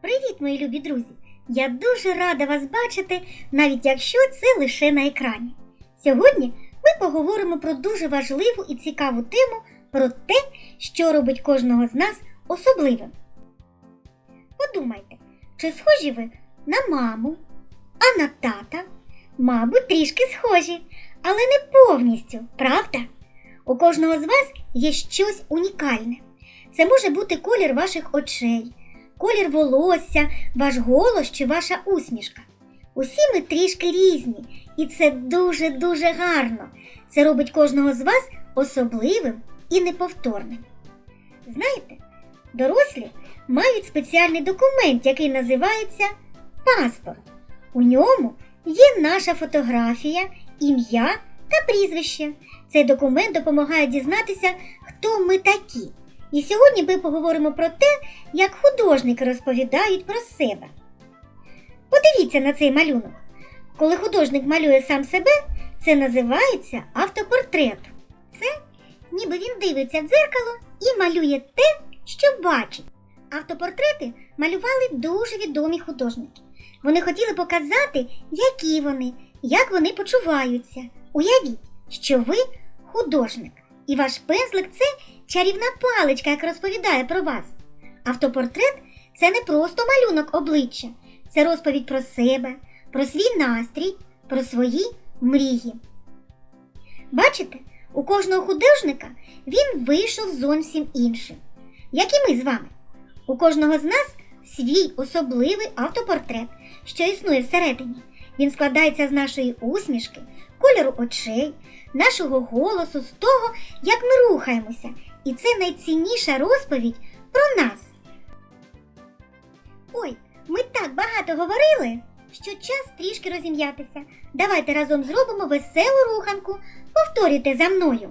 Привіт, мої любі друзі! Я дуже рада вас бачити, навіть якщо це лише на екрані. Сьогодні ми поговоримо про дуже важливу і цікаву тему про те, що робить кожного з нас особливим. Подумайте, чи схожі ви на маму, а на тата? Мабуть, трішки схожі, але не повністю, правда? У кожного з вас є щось унікальне. Це може бути колір ваших очей, колір волосся, ваш голос чи ваша усмішка. Усі ми трішки різні, і це дуже-дуже гарно. Це робить кожного з вас особливим і неповторним. Знаєте, дорослі мають спеціальний документ, який називається паспорт. У ньому є наша фотографія, ім'я та прізвище. Цей документ допомагає дізнатися, хто ми такі. І сьогодні ми поговоримо про те, як художники розповідають про себе. Подивіться на цей малюнок. Коли художник малює сам себе, це називається автопортрет. Це ніби він дивиться в дзеркало і малює те, що бачить. Автопортрети малювали дуже відомі художники. Вони хотіли показати, які вони, як вони почуваються. Уявіть, що ви художник, і ваш пензлик це чарівна паличка, яка розповідає про вас. Автопортрет це не просто малюнок обличчя, це розповідь про себе, про свій настрій, про свої мрії. Бачите, у кожного художника він вийшов зовсім іншим, як і ми з вами. У кожного з нас свій особливий автопортрет, що існує всередині. Він складається з нашої усмішки, кольору очей, нашого голосу, з того, як ми рухаємося. І це найцінніша розповідь про нас. Ой, ми так багато говорили, що час трішки розім'ятися. Давайте разом зробимо веселу руханку. Повторюйте за мною.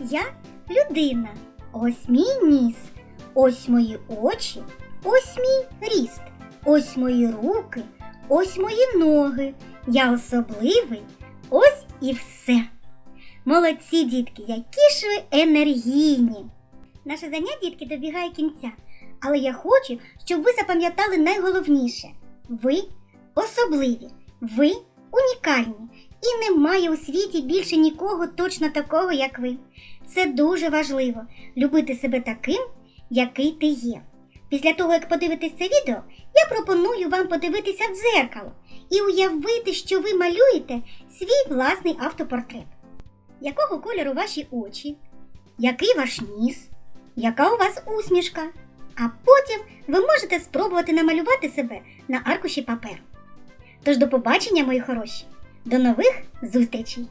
Я людина. Ось мій ніс. Ось мої очі. Ось мій ріст. Ось мої руки. Ось мої ноги. Я особливий. Ось і все. Молодці, дітки, які ж ви енергійні. Наше заняття, дітки, добігає кінця. Але я хочу, щоб ви запам'ятали найголовніше: ви особливі, ви унікальні. І немає у світі більше нікого точно такого, як ви. Це дуже важливо любити себе таким, який ти є. Після того, як подивитесь це відео, я пропоную вам подивитися в дзеркало і уявити, що ви малюєте свій власний автопортрет. Якого кольору ваші очі? Який ваш ніс? Яка у вас усмішка? А потім ви можете спробувати намалювати себе на аркуші паперу. Тож до побачення, мої хороші! До нових зустрічей!